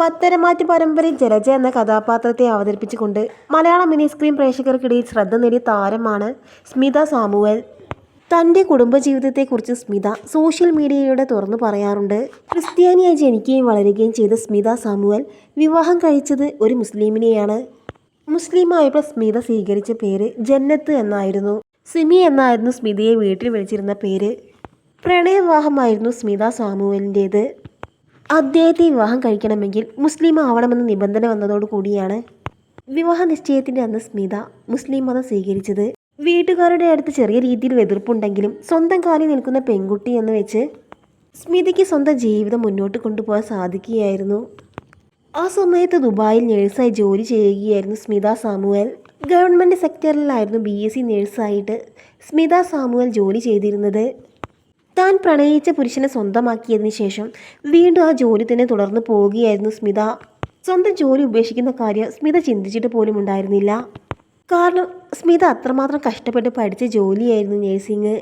പത്തരമാറ്റ് പരമ്പരയിൽ ജലജ എന്ന കഥാപാത്രത്തെ അവതരിപ്പിച്ചുകൊണ്ട് മലയാള മിനി സ്ക്രീൻ പ്രേക്ഷകർക്കിടയിൽ ശ്രദ്ധ നേടിയ താരമാണ് സ്മിത സാമുവൽ. തന്റെ കുടുംബജീവിതത്തെക്കുറിച്ച് സ്മിത സോഷ്യൽ മീഡിയയിലൂടെ തുറന്നു പറയാറുണ്ട്. ക്രിസ്ത്യാനിയായി ജനിക്കുകയും വളരുകയും ചെയ്ത സ്മിത സാമുവൽ വിവാഹം കഴിച്ചത് ഒരു മുസ്ലിമിനെയാണ്. മുസ്ലിമായപ്പോൾ സ്മിത സ്വീകരിച്ച പേര് ജന്നത്ത് എന്നായിരുന്നു. സിമി എന്നായിരുന്നു സ്മിതയെ വീട്ടിൽ വിളിച്ചിരുന്ന പേര്. പ്രണയവിവാഹമായിരുന്നു സ്മിത സാമുവലിന്റേത്. അദ്ദേഹത്തെ വിവാഹം കഴിക്കണമെങ്കിൽ മുസ്ലിം ആവണമെന്ന നിബന്ധന വന്നതോടുകൂടിയാണ് വിവാഹ നിശ്ചയത്തിന്റെ അന്ന് സ്മിത മുസ്ലിം മതം സ്വീകരിച്ചത്. വീട്ടുകാരുടെ അടുത്ത് ചെറിയ രീതിയിൽ എതിർപ്പുണ്ടെങ്കിലും സ്വന്തം കാലിൽ നിൽക്കുന്ന പെൺകുട്ടി എന്ന് വെച്ച് സ്മിതയ്ക്ക് സ്വന്തം ജീവിതം മുന്നോട്ട് കൊണ്ടുപോകാൻ സാധിക്കുകയായിരുന്നു. ആ സമയത്ത് ദുബായിൽ നേഴ്സായി ജോലി ചെയ്യുകയായിരുന്നു സ്മിത സാമുവൽ. ഗവൺമെന്റ് സെക്ടറിലായിരുന്നു ബി എസ് സി നേഴ്സായിട്ട് സ്മിത സാമുവൽ ജോലി ചെയ്തിരുന്നത്. താൻ പ്രണയിച്ച പുരുഷനെ സ്വന്തമാക്കിയതിന് ശേഷം വീണ്ടും ആ ജോലി തന്നെ തുടർന്ന് പോവുകയായിരുന്നു സ്മിത. സ്വന്തം ജോലി ഉപേക്ഷിക്കുന്ന കാര്യം സ്മിത ചിന്തിച്ചിട്ട് പോലും ഉണ്ടായിരുന്നില്ല. കാരണം സ്മിത അത്രമാത്രം കഷ്ടപ്പെട്ട് പഠിച്ച ജോലിയായിരുന്നു നേഴ്സിംഗ്.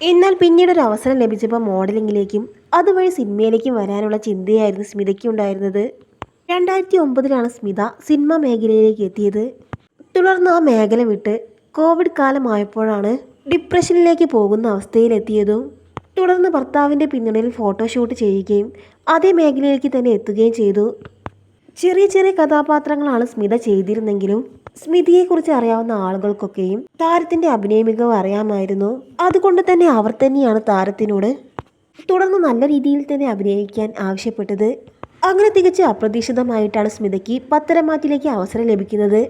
എന്നാൽ പിന്നീട് ഒരു അവസരം ലഭിച്ചപ്പോൾ മോഡലിങ്ങിലേക്കും അതുവഴി സിനിമയിലേക്കും വരാനുള്ള ചിന്തയായിരുന്നു സ്മിതയ്ക്ക് ഉണ്ടായിരുന്നത്. രണ്ടായിരത്തി ഒമ്പതിലാണ് സ്മിത സിനിമ മേഖലയിലേക്ക് എത്തിയത്. തുടർന്ന് ആ മേഖല വിട്ട് കോവിഡ് കാലമായപ്പോഴാണ് ഡിപ്രഷനിലേക്ക് പോകുന്ന അവസ്ഥയിലെത്തിയതും. തുടർന്ന് ഭർത്താവിന്റെ പിന്നണിയിൽ ഫോട്ടോഷൂട്ട് ചെയ്യുകയും അതേ മേഖലയിലേക്ക് തന്നെ എത്തുകയും ചെയ്തു. ചെറിയ ചെറിയ കഥാപാത്രങ്ങളാണ് സ്മിത ചെയ്തിരുന്നെങ്കിലും സ്മിതിയെക്കുറിച്ച് അറിയാവുന്ന ആളുകൾക്കൊക്കെയും താരത്തിന്റെ അഭിനയ മികവ് അറിയാമായിരുന്നു. അതുകൊണ്ട് തന്നെ അവർ തന്നെയാണ് താരത്തിനോട് തുടർന്ന് നല്ല രീതിയിൽ തന്നെ അഭിനയിക്കാൻ ആവശ്യപ്പെട്ടത്. അങ്ങനെ തികച്ച് അപ്രതീക്ഷിതമായിട്ടാണ് സ്മിതയ്ക്ക് പത്തരമാറ്റിലേക്ക് അവസരം ലഭിക്കുന്നത്.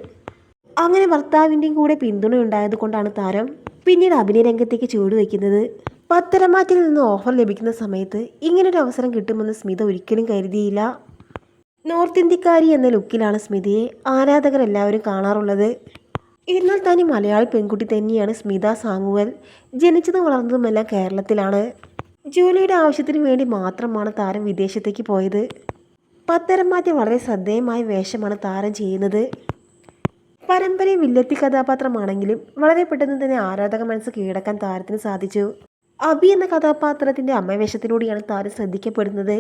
അങ്ങനെ ഭർത്താവിന്റെയും കൂടെ പിന്തുണ ഉണ്ടായത് കൊണ്ടാണ് താരം പിന്നീട് അഭിനയ രംഗത്തേക്ക് ചുവടുവെക്കുന്നത്. പത്തരമാറ്റിൽ നിന്ന് ഓഫർ ലഭിക്കുന്ന സമയത്ത് ഇങ്ങനൊരു അവസരം കിട്ടുമെന്ന് സ്മിത ഒരിക്കലും കരുതിയില്ല. നോർത്ത് ഇന്ത്യക്കാരി എന്ന ലുക്കിലാണ് സ്മിതയെ ആരാധകർ എല്ലാവരും കാണാറുള്ളത്. എന്നാൽ തനി മലയാളി പെൺകുട്ടി തന്നെയാണ് സ്മിത സാങ്ങുവൽ. ജനിച്ചതും വളർന്നതുമെല്ലാം കേരളത്തിലാണ്. ജോലിയുടെ ആവശ്യത്തിന് വേണ്ടി മാത്രമാണ് താരം വിദേശത്തേക്ക് പോയത്. പത്തരമാറ്റം വളരെ ശ്രദ്ധേയമായ വേഷമാണ് താരം ചെയ്യുന്നത്. പരമ്പരയും വില്ലത്തി കഥാപാത്രമാണെങ്കിലും വളരെ പെട്ടെന്ന് തന്നെ ആരാധക മനസ്സ് കീഴടക്കാൻ താരത്തിന് സാധിച്ചു. അബി എന്ന കഥാപാത്രത്തിന്റെ അമ്മവേഷത്തിലൂടെയാണ് താരം ശ്രദ്ധിക്കപ്പെടുന്നത്.